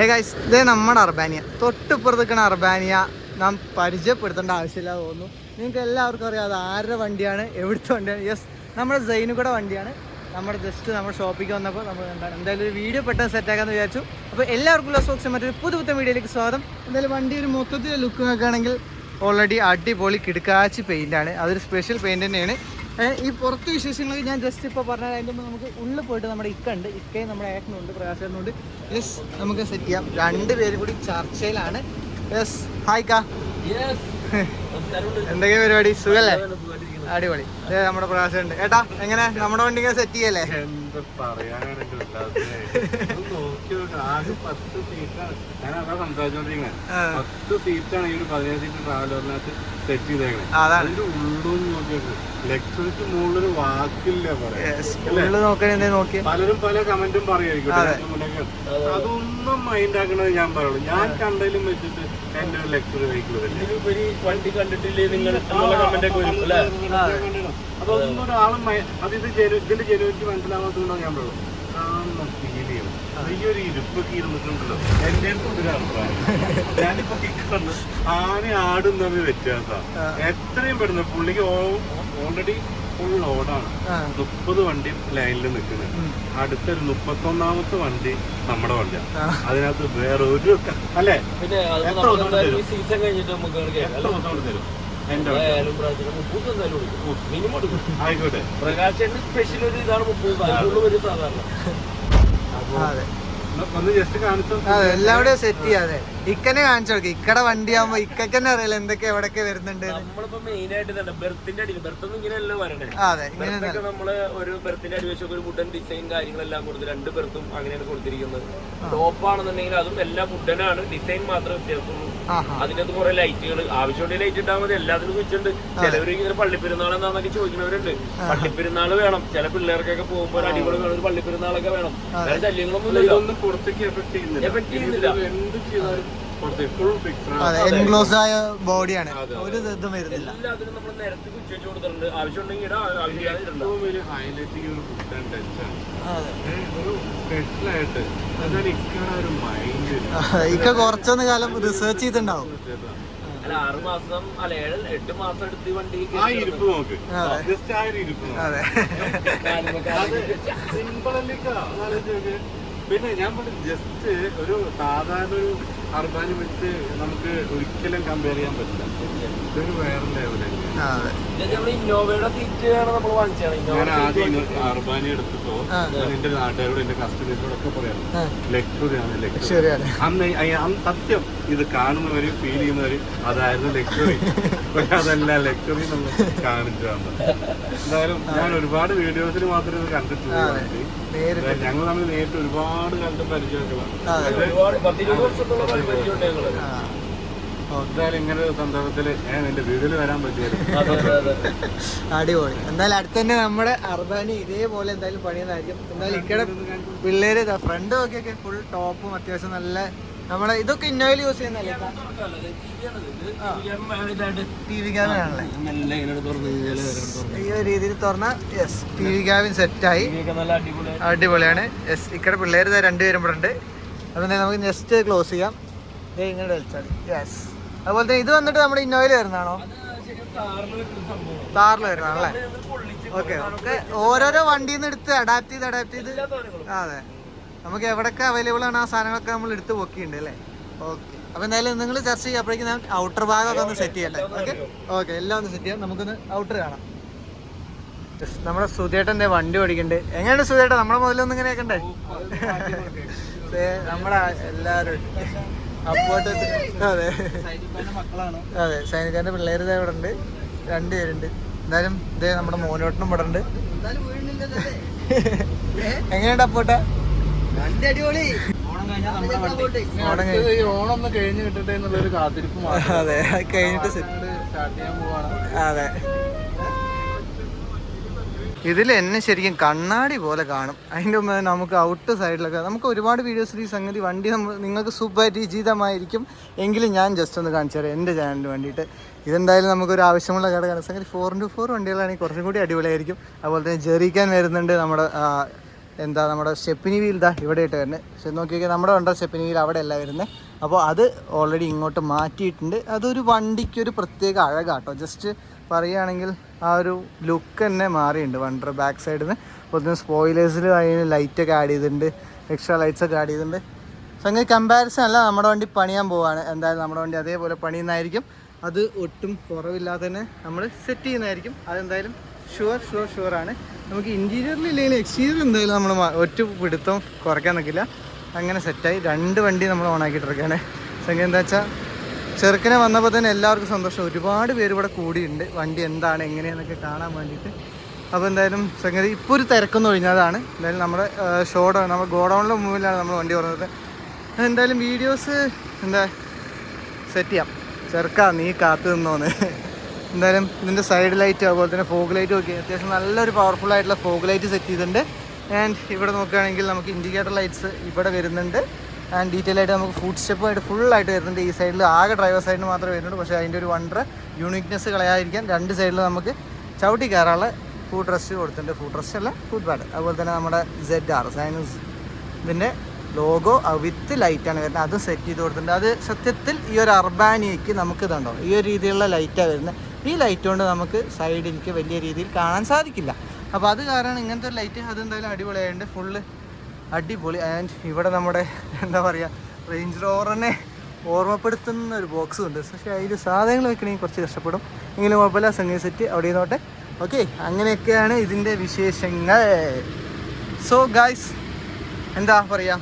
Hey guys ഇതേ നമ്മുടെ Urbania. തൊട്ടിപ്പുറത്ത് നിൽക്കുന്ന അർബാനിയ നാം പരിചയപ്പെടുത്തേണ്ട ആവശ്യമില്ല തോന്നുന്നു നിങ്ങൾക്ക് എല്ലാവർക്കും അറിയാം അത് ആരുടെ വണ്ടിയാണ് എവിടുത്തെ വണ്ടിയാണ്. യെസ് നമ്മുടെ സൈനുകൂടെ വണ്ടിയാണ്. നമ്മുടെ ജസ്റ്റ് നമ്മുടെ ഷോപ്പിലേക്ക് വന്നപ്പോൾ നമ്മൾ എന്താണ് എന്തായാലും ഒരു വീഡിയോ പെട്ടെന്ന് സെറ്റാക്കാന്ന് വിചാരിച്ചു. അപ്പോൾ എല്ലാവർക്കും ഉള്ള സോക്സ് മറ്റൊരു പുതു പുത്തൻ വീഡിയോയിലേക്ക് സ്വാഗതം. എന്തായാലും വണ്ടി ഒരു മൊത്തത്തിൽ ലുക്ക് നോക്കുകയാണെങ്കിൽ ഓൾറെഡി അടിപൊളി കിടക്കാച്ചി പെയിന്റാണ് അതൊരു സ്പെഷ്യൽ പെയിന്റ് തന്നെയാണ്. ഈ പുറത്ത് വിശേഷങ്ങൾ ഞാൻ ജസ്റ്റ് ഇപ്പോൾ പറഞ്ഞാൽ അതിന്റെ മുമ്പ് നമുക്ക് ഉള്ളിൽ പോയിട്ട് നമ്മുടെ ഇക്ക ഉണ്ട്. ഇക്കയും നമ്മുടെ ഏട്ടനുണ്ട് പ്രകാശനുണ്ട് യെസ് നമുക്ക് സെറ്റ് ചെയ്യാം. രണ്ട് പേര് കൂടി ചർച്ചയിലാണ്. യെസ് ഹായ് കാ എന്തൊക്കെയാ പരിപാടി? സുഖല്ലേ? അടിപൊളി. നമ്മുടെ പ്രകാശമുണ്ട് ഏട്ടാ എങ്ങനെ? നമ്മുടെ വണ്ടി ഇങ്ങനെ സെറ്റ് ചെയ്യല്ലേ. പത്ത് സീറ്റാണ് ഈ ഒരു പതിനേഴ് സീറ്റ് ട്രാവലറിനകത്ത് സെറ്റ് ചെയ്തേക്കണേ അതാണ് ഇലക്ട്രിക് മുകളിലൊരു വാക്കില്ല പറയാം ഉള്ളിൽ നോക്കണേ നോക്കി പലരും പല കമന്റും പറയായിരിക്കും അതെ. അതൊന്നും മൈൻഡ് ആക്കണത് ഞാൻ പറയുള്ളൂ ഞാൻ കണ്ടതിലും വെച്ചിട്ട് എന്റെ ഒരു ലെക്ചർ വെഹിക്കിൾ വണ്ടി കണ്ടിട്ടില്ലേ നിങ്ങൾ അതൊന്നും ഒരാളും അത് ഇത് ഇതിന്റെ ജനുവിറ്റി മനസ്സിലാവാത്തതുകൊണ്ടാണ് ഞാൻ പറയുള്ളൂ ഒരു ഇരുപ്പൊക്കെ ഇരുന്നിട്ടുണ്ടല്ലോ. എന്റെ അടുത്തുണ്ട് ഒരു അഭിപ്രായം. ഞാനിപ്പോ കിക്കറന്ന് ആന ആടും തമ്മിൽ വ്യത്യാസമാണ് എത്രയും പെടുന്ന പുള്ളിക്ക് ഓൾറെഡി ഫുൾ ലോഡാണ്. മുപ്പത് വണ്ടി ലൈനിൽ നിൽക്കുന്നത്. അടുത്തൊരു മുപ്പത്തൊന്നാമത്തെ വണ്ടി നമ്മുടെ വണ്ടിയാണ്. അതിനകത്ത് വേറെ ഒരു അല്ലെ? എത്ര ദിവസം തരും? എത്ര കൊണ്ട് തരും? ആയിക്കോട്ടെ. പ്രകാശന്റെ സ്പെഷ്യൽ ഒരു ഇതാണ് മുപ്പത് സാധാരണ. അതെ അതെ എല്ലാവരുടെയും സെറ്റ് ചെയ്യാതെ ഇക്കനെ കാണിച്ചു കൊടുക്കുക ഇക്കടെ വണ്ടി ആകുമ്പോ ഇക്കക്ക് തന്നെ അറിയില്ല എന്തൊക്കെ എവിടൊക്കെ വരുന്നുണ്ട് അതെ നമ്മൾ ഒരു ബെർത്തിന്റെ അടിവശമൊക്കെ ഒരു വുഡൻ ഡിസൈൻ കാര്യങ്ങളെല്ലാം കൊടുത്ത് രണ്ട് ബെർത്തും അങ്ങനെയാണ് കൊടുത്തിരിക്കുന്നത്. ടോപ്പ് ആണെന്നുണ്ടെങ്കിൽ അതും എല്ലാം വുഡനാണ് ഡിസൈൻ മാത്രമേ വ്യത്യാസമുള്ളൂ. അതിനകത്ത് കുറെ ലൈറ്റുകൾ ആവശ്യമുണ്ടെങ്കിൽ ലൈറ്റ് ഇട്ടാൽ മതി. എല്ലാത്തിനും സ്വിച്ച് ഉണ്ട്. ചിലവർ ഇങ്ങനെ പള്ളിപ്പെരുന്നാൾ എന്താണെന്നൊക്കെ ചോദിക്കുന്നവരുണ്ട് പള്ളിപ്പെരുന്നാൾ വേണം. ചില പിള്ളേർക്കൊക്കെ പോകുമ്പോൾ അടിപൊളി വേണം ഒരു പള്ളിപ്പെരുന്നാളൊക്കെ വേണം. വേറെ ശല്യങ്ങളൊന്നും ഇല്ലല്ലോ. പുറത്തേക്ക് എഫക്ട് ചെയ്യുന്നില്ല. ചെയ്യുന്നില്ല. എന്ത് ചെയ്താലും ആയ ബോഡിയാണ് ഒരു ഇതും വരുന്നില്ല. എല്ലാത്തിനും നമ്മൾ നേരത്തെ സ്വിച്ച് വെച്ച് കൊടുത്തിട്ടുണ്ട്. ആവശ്യമുണ്ടെങ്കിൽ ഇടാം ആവശ്യമില്ലാതെ ഇടണ്ട. ഏറ്റവും വലിയ ഒരു ഫുഡ് ആൻഡ് ടച്ച് ആണ്. അതെ. ഒരു ഇക്കടെ മൈൻഡ് ഇക്ക കുറച്ചൊന്ന് കാലം റിസേർച്ച് ചെയ്തിട്ടുണ്ടാവും. അല്ല ആറ് മാസം അല്ല ഏഴ് എട്ട് മാസം എടുത്ത് വണ്ടി ആ ഇരിപ്പ് നോക്ക്. അതെ. ജസ്റ്റ് ആ ഒരു ഇരിപ്പ് അതെ. സിമ്പിൾ അല്ലേ നോക്ക്. പിന്നെ ഞാൻ പറഞ്ഞു ജസ്റ്റ് ഒരു സാധാരണ ഒരു അർബാനി വെച്ച് നമുക്ക് ഒരിക്കലും കമ്പയർ ചെയ്യാൻ പറ്റില്ല. ഇതൊരു വേറെ ലെവലാണ് അതെ. നമ്മൾ ഇന്നോവയുടെ നമ്മൾ ഞാൻ ആദ്യം അർബാനി എടുത്തിട്ടോ എന്റെ നാട്ടുകാരോട് എന്റെ കസ്റ്റമേഴ്സിനോടൊക്കെ പറയാം ലക്ഷറിയാണ് ലക്ഷറി ശരിയാണ് അന്ന് അന്ന് സത്യം ഇത് കാണുന്നവര് ഫീൽ ചെയ്യുന്നവര് അതായിരുന്നു ലക്ഷറി പക്ഷെ അതല്ല ലക്ഷറി നമ്മൾ കാണിച്ചു തന്നത്. എന്തായാലും ഞാൻ ഒരുപാട് വീഡിയോസിൽ മാത്രമേ ഇത് കണ്ടിട്ടുള്ളൂ അതെ. ഞങ്ങൾ തമ്മിൽ നേരിട്ട് ഒരുപാട് കാലത്ത് പരിചയമൊക്കെയാണ് അതെ. ഒരുപാട് പത്തിരുപത് വർഷത്തോളം പരിചയമുണ്ട് ഞങ്ങൾ എന്തായാലും ഇങ്ങനെ ഒരു സന്ദർഭത്തിൽ ഞാൻ എന്റെ വീട്ടിൽ വരാൻ അതെ അടിപൊളി. എന്തായാലും അടുത്ത് തന്നെ നമ്മുടെ അർബാനി ഇതേപോലെ എന്തായാലും പണിയുന്നതായിരിക്കും. എന്തായാലും ഇക്കടെ പിള്ളേര് ഫ്രണ്ട് നോക്കിയൊക്കെ ഫുൾ ടോപ്പും അത്യാവശ്യം നല്ല നമ്മളെ ഇതൊക്കെ ഇന്നോയിൽ യൂസ് ചെയ്യുന്നല്ലേ ടി വി ക്യാബിനാണല്ലേ ഈ രീതിയിൽ തുറന്ന യെസ് ടി വി ക്യാബിൻ സെറ്റായി അടിപൊളിയാണ്. യെസ് ഇക്കടെ പിള്ളേർ രണ്ടുപേരും ഇവിടെ ഉണ്ട്. അതുകൊണ്ട് നമുക്ക് ജസ്റ്റ് ക്ലോസ് ചെയ്യാം. ദേ ഇങ്ങനെ യെസ് അതുപോലെ തന്നെ ഇത് വന്നിട്ട് നമ്മുടെ ഇന്നോയിൽ വരുന്നതാണോ? കാറിൽ വരുന്നതാണല്ലേ? ഓക്കെ ഓക്കെ ഓരോരോ വണ്ടിയിൽ നിന്ന് എടുത്ത് അഡാപ്റ്റ് ചെയ്ത് അഡാപ്റ്റ് ചെയ്ത്. അതെ. നമുക്ക് എവിടെയൊക്കെ അവൈലബിൾ ആണ് ആ സാധനങ്ങളൊക്കെ നമ്മൾ എടുത്ത് പൊക്കിയുണ്ട് അല്ലേ? ഓക്കെ അപ്പൊ എന്തായാലും നിങ്ങൾ ചർച്ച ചെയ്യുമ്പോഴേക്കും ഞാൻ ഔട്ടർ ഭാഗമൊക്കെ ഒന്ന് സെറ്റ് ചെയ്യട്ടെ. ഓക്കെ ഓക്കെ എല്ലാം ഒന്ന് സെറ്റ് ചെയ്യാം. നമുക്കൊന്ന് ഔട്ടർ കാണാം. നമ്മുടെ സുധേട്ടന്റെ വണ്ടി ഓടിക്കണ്ട്. എങ്ങനെയാണ് സുധേട്ട? നമ്മളെ മുതലൊന്നും ഇങ്ങനെ ആക്കണ്ടേ നമ്മുടെ എല്ലാവരും. അപ്പോട്ട് അതെ. അതെ. സൈനികന്റെ പിള്ളേർ ഇതേ ഇവിടെ ഉണ്ട് രണ്ടുപേരുണ്ട്. എന്തായാലും ഇതേ നമ്മുടെ മോനോട്ടനും ഇവിടെ ഉണ്ട് എങ്ങനെയുണ്ട് അപ്പോട്ടെ? ഓണം കഴിഞ്ഞ് കിട്ടട്ടെ എന്നുള്ളൊരു കാത്തിരിപ്പ് അതെ കഴിഞ്ഞിട്ട് സ്റ്റാർട്ട് ചെയ്യാൻ പോവാണ്. അതെ. ഇതിൽ എന്നെ ശരിക്കും കണ്ണാടി പോലെ കാണും. അതിന്റെ മുമ്പ് നമുക്ക് ഔട്ട് സൈഡിലൊക്കെ നമുക്ക് ഒരുപാട് വീഡിയോസിൽ ഈ സംഗതി വണ്ടി നമ്മൾ നിങ്ങൾക്ക് സുപരിചിതമായിരിക്കും എങ്കിലും ഞാൻ ജസ്റ്റ് ഒന്ന് കാണിച്ചു തരാം എന്റെ ചാനലിന് വേണ്ടിയിട്ട്. ഇതെന്തായാലും നമുക്കൊരു ആവശ്യമുള്ള ഘടകമാണ്. സംഗതി ഫോർ ഇന്റു ഫോർ വണ്ടികളാണെങ്കിൽ കുറച്ചും കൂടി അടിപൊളിയായിരിക്കും. അതുപോലെ തന്നെ ജെറിക്കാൻ വരുന്നുണ്ട് നമ്മുടെ എന്താ നമ്മുടെ സ്റ്റെപ്പിനി വീൽ ഇതാ ഇവിടെ ഇട്ട് വരുന്നത് പക്ഷെ നോക്കിയൊക്കെ നമ്മുടെ ഉണ്ടോ സ്റ്റെപ്പിനി വീൽ അവിടെ അല്ല വരുന്നത് അപ്പോൾ അത് ഓൾറെഡി ഇങ്ങോട്ട് മാറ്റിയിട്ടുണ്ട്. അതൊരു വണ്ടിക്ക് ഒരു പ്രത്യേക അഴകാട്ടോ. ജസ്റ്റ് പറയുകയാണെങ്കിൽ ആ ഒരു ലുക്ക് തന്നെ മാറിയിട്ടുണ്ട് വണ്ടർ ബാക്ക് സൈഡിൽ നിന്ന് അതുപോലെ സ്പോയിലേഴ്സിൽ അതിന് ലൈറ്റൊക്കെ ആഡ് ചെയ്തിട്ടുണ്ട്. എക്സ്ട്രാ ലൈറ്റ്സ് ഒക്കെ ആഡ് ചെയ്തിട്ടുണ്ട്. സംഗതി കമ്പാരിസൺ അല്ല നമ്മുടെ വണ്ടി പണിയാൻ പോവാണ്. എന്തായാലും നമ്മുടെ വണ്ടി അതേപോലെ പണിയുന്നതായിരിക്കും. അത് ഒട്ടും കുറവില്ലാതെ തന്നെ നമ്മൾ സെറ്റ് ചെയ്യുന്നതായിരിക്കും. അതെന്തായാലും ഷുവർ ഷുവർ ഷുവർ ആണ്. നമുക്ക് ഇന്റീരിയറിൽ ഇല്ലെങ്കിൽ എക്സ്റ്റീരിയർ എന്തായാലും നമ്മൾ ഒറ്റ പിടുത്തം കുറയ്ക്കാൻ നിൽക്കില്ല അങ്ങനെ സെറ്റായി രണ്ട് വണ്ടി നമ്മൾ ഓണാക്കിയിട്ടിരിക്കുകയാണ് സംഗതി എന്താ വെച്ചാൽ ചെറുക്കനെ വന്നപ്പോൾ തന്നെ എല്ലാവർക്കും സന്തോഷം. ഒരുപാട് പേര് ഇവിടെ കൂടിയുണ്ട് വണ്ടി എന്താണ് എങ്ങനെയാണെന്നൊക്കെ കാണാൻ വേണ്ടിയിട്ട്. അപ്പോൾ എന്തായാലും സംഗതി ഇപ്പോൾ ഒരു തിരക്കൊന്നും ഒഴിഞ്ഞതാണ്. എന്തായാലും നമ്മുടെ ഷോഡൗൺ നമ്മുടെ ഗോഡൗണിലെ മുമ്പിലാണ് നമ്മൾ വണ്ടി പറഞ്ഞത് എന്തായാലും വീഡിയോസ് എന്താ സെറ്റ് ചെയ്യാം. ചെറുക്കാ നീ കാത്തു നിന്നോന്ന്. എന്തായാലും ഇതിന്റെ സൈഡ് ലൈറ്റ് അതുപോലെ തന്നെ ഫോഗ് ലൈറ്റും ഒക്കെ. അത്യാവശ്യം നല്ലൊരു പവർഫുൾ ആയിട്ടുള്ള ഫോഗ് ലൈറ്റ് സെറ്റ് ചെയ്തിട്ടുണ്ട്. ആൻഡ് ഇവിടെ നോക്കുകയാണെങ്കിൽ നമുക്ക് ഇൻഡിക്കേറ്റർ ലൈറ്റ്സ് ഇവിടെ വരുന്നുണ്ട്. ആൻഡ് ഡീറ്റെയിൽ ആയിട്ട് നമുക്ക് ഫുഡ് സ്റ്റെപ്പുമായിട്ട് ഫുള്ളായിട്ട് വരുന്നുണ്ട്. ഈ സൈഡിൽ ആകെ ഡ്രൈവർ സൈഡിന് മാത്രമേ വരുന്നുള്ളൂ. പക്ഷേ അതിന്റെ ഒരു വണ്ടർ യൂണിക്നെസ് കളയാതിരിക്കാൻ രണ്ട് സൈഡിൽ നമുക്ക് ചവിട്ടി കയറാനുള്ള ഫുഡ് റെസ്റ്റ് കൊടുത്തിട്ടുണ്ട്. ഫുഡ് റെസ്റ്റ് അല്ല ഫുഡ് പാഡ് അതുപോലെ തന്നെ നമ്മുടെ സെഡ് ആർ സൈനസ് ഇതിന്റെ ലോഗോ വിത്ത് ലൈറ്റാണ് വരുന്നത്. അത് സെറ്റ് ചെയ്ത് കൊടുത്തിട്ടുണ്ട്. അത് സത്യത്തിൽ ഈ ഒരു അർബാനിയയ്ക്ക് നമുക്ക് ഇതുണ്ടോ? ഈ ഒരു രീതിയിലുള്ള ലൈറ്റാണ് വരുന്നത്. ഈ ലൈറ്റ് കൊണ്ട് നമുക്ക് സൈഡിലേക്ക് വലിയ രീതിയിൽ കാണാൻ സാധിക്കില്ല. അപ്പോൾ അത് കാരണം ഇങ്ങനത്തെ ഒരു ലൈറ്റ് അതെന്തായാലും അടിപൊളിയായതുകൊണ്ട് ഫുള്ള് അടിപൊളി. ആൻഡ് ഇവിടെ നമ്മുടെ എന്താ പറയുക റേഞ്ച് റോവറിനെ ഓർമ്മപ്പെടുത്തുന്ന ഒരു ബോക്സും ഉണ്ട്. പക്ഷേ അതിൽ സാധനങ്ങൾ വെക്കണമെങ്കിൽ കുറച്ച് കഷ്ടപ്പെടും. എങ്കിലും കുഴപ്പമില്ല സംഗീത സെറ്റ് അവിടെ നിന്നോട്ടെ ഓക്കെ അങ്ങനെയൊക്കെയാണ് ഇതിന്റെ വിശേഷങ്ങൾ. സോ ഗായ്സ് എന്താ പറയുക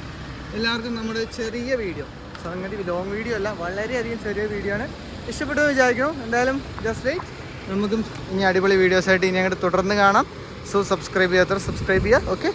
എല്ലാവർക്കും നമ്മുടെ ചെറിയ വീഡിയോ സംഗതി ലോങ് വീഡിയോ അല്ല വളരെയധികം ചെറിയ വീഡിയോ ആണ്. ഇഷ്ടപ്പെട്ടു വിചാരിക്കണം എന്തായാലും ജസ്റ്റ് വെയിറ്റ് നമുക്കും ഇനി അടിപൊളി വീഡിയോസായിട്ട് ഇനി അങ്ങോട്ട് തുടർന്ന് കാണാം. സോ സബ്സ്ക്രൈബ് ചെയ്യാത്തവർ സബ്സ്ക്രൈബ് ചെയ്യുക. ഓക്കെ